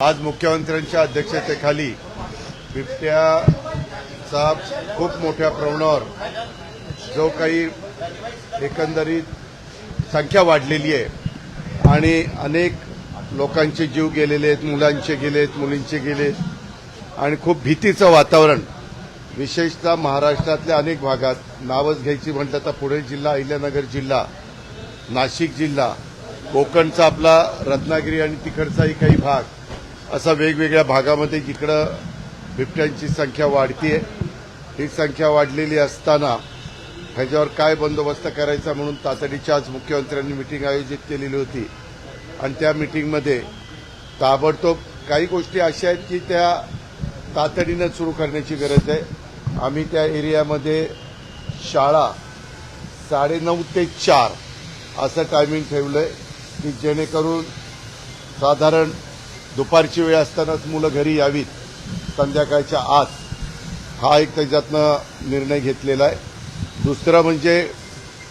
आज मुख्यमंत्र्यांच्या अध्यक्षतेखाली बिबट्याचा खूप मोठ्या प्रमाणावर जो काही एकंदरीत संख्या वाढलेली आहे आणि अनेक लोकांचे जीव गेलेले आहेत मुलांचे गेले आहेत मुलींचे गेले आहेत. आणि खूप भीतीचं वातावरण विशेषतः महाराष्ट्रातल्या अनेक भागात नावच घ्यायची म्हटलं तर पुणे जिल्हा अहिल्यानगर जिल्हा नाशिक जिल्हा कोकणचा आपला रत्नागिरी आणि तिकडचाही काही भाग असा वेगवेगळ्या भागामध्ये जिकडं बिबट्यांची संख्या वाढतीये ही संख्या वाढलेली असताना ह्याच्यावर काय बंदोबस्त करायचा म्हणून तातडीच्या आज मुख्यमंत्र्यांनी मिटिंग आयोजित केलेली होती. आणि त्या मिटिंगमध्ये ताबडतोब काही गोष्टी अशा आहेत की त्या तातडीनं सुरू करण्याची गरज आहे. आम्ही त्या एरियामध्ये शाळा साडेनऊ ते चार असं टायमिंग ठेवलंय की जेणेकरून साधारण दुपारची वेळ असतानाच मुलं घरी यावीत. संध्याकाळच्या आत हा एक त्याच्यातनं निर्णय घेतलेला आहे. दुसरं म्हणजे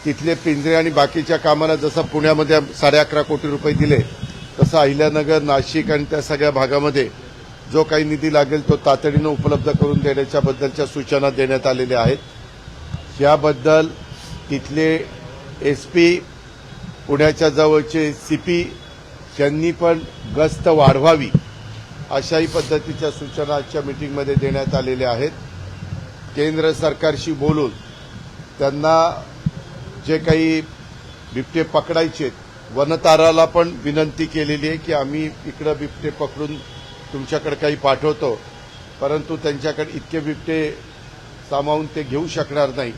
तिथले पिंजरे आणि बाकीच्या कामाला जसं पुण्यामध्ये साडे अकरा कोटी रुपये दिले तसं अहिल्यानगर नाशिक आणि त्या सगळ्या भागामध्ये जो काही निधी लागेल तो तातडीनं उपलब्ध करून देण्याच्याबद्दलच्या सूचना देण्यात आलेल्या आहेत. याबद्दल तिथले एस पी पुण्याच्या जवळचे सीपी त्यांनी पण गस्त वाढवावी अशाही पद्धतीच्या सूचना आजच्या मिटिंगमध्ये देण्यात आलेल्या आहेत. केंद्र सरकारशी बोलून त्यांना जे काही बिबटे पकडायचे वनताराला पण विनंती केलेली आहे की आम्ही इकडं बिबटे पकडून तुमच्याकडे काही पाठवतो परंतु त्यांच्याकडे इतके बिबटे सामावून ते घेऊ शकणार नाही.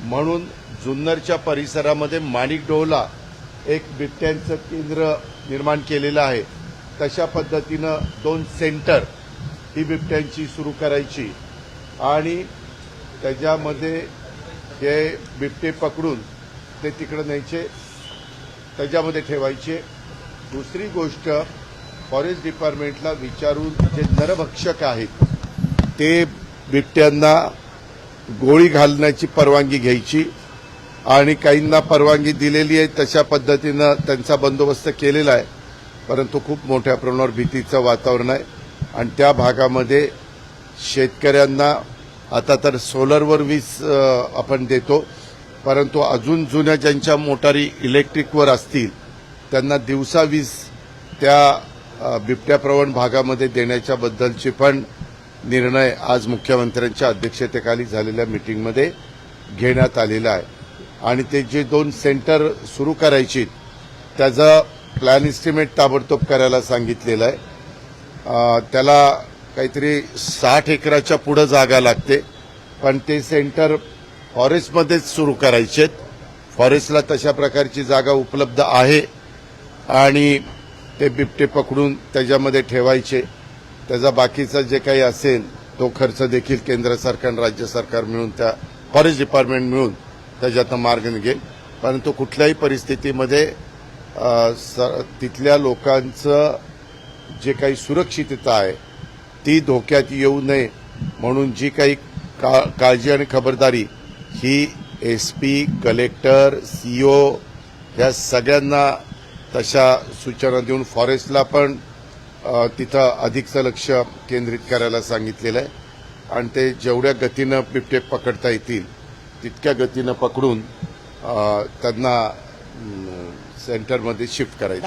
म्हणून जुन्नरच्या परिसरामध्ये माणिकडोहला एक बिबट्यांचं केंद्र निर्माण केलेलं आहे. तशा पद्धतीनं दोन सेंटर ही बिबट्यांची सुरू करायची. आणि त्याच्यामध्ये हे बिबटे पकडून ते तिकडं न्यायचे त्याच्यामध्ये ठेवायचे. दुसरी गोष्ट फॉरेस्ट डिपार्टमेंटला विचारून जे नरभक्षक आहेत ते बिबट्यांना गोळी घालण्याची परवानगी घ्यायची. आणि काहींना परवानगी दिलेली आहे तशा पद्धतीनं त्यांचा बंदोबस्त केलेला आहे. परंतु खूप मोठ्या प्रमाणावर भीतीचं वातावरण आहे. आणि त्या भागामध्ये शेतकऱ्यांना आता तर सोलरवर वीज आपण देतो. परंतु अजून जुन्या ज्यांच्या मोटारी इलेक्ट्रिकवर असतील त्यांना दिवसा वीज त्या बिबट्याप्रवण भागामध्ये देण्याच्या बद्दलचे पण निर्णय आज मुख्यमंत्र्यांच्या अध्यक्षतेखाली झालेल्या मिटिंगमध्ये घेण्यात आलेला आहे. आणि ते जे दोन सेंटर सुरू करायची त्याचं प्लॅन इस्टिमेट ताबडतोब करायला सांगितलेलं आहे. त्याला काहीतरी साठ एकराच्या पुढं जागा लागते पण ते सेंटर फॉरेस्टमध्येच सुरू करायचे फॉरेस्टला तशा प्रकारची जागा उपलब्ध आहे आणि ते बिबटे पकडून त्याच्यामध्ये ठेवायचे. त्याचा बाकीचा जे काही असेल तो खर्च देखील केंद्र सरकार आणि राज्य सरकार मिळून त्या फॉरेस्ट डिपार्टमेंट मिळून त्याच्यातनं मार्ग निघेल. परंतु कुठल्याही परिस्थितीमध्ये स- तिथल्या लोकांचं जे काही सुरक्षितता आहे ती धोक्यात येऊ नये म्हणून जी काही का काळजी आणि खबरदारी ही एस पी कलेक्टर सीओ या सगळ्यांना तशा सूचना देऊन फॉरेस्टला पण तिथं अधिकचं लक्ष केंद्रित करायला सांगितलेलं आहे. आणि ते जेवढ्या गतीनं बिबटे पकडता येतील तितक्या गतीनं पकडून त्यांना सेंटरमध्ये शिफ्ट करायचं.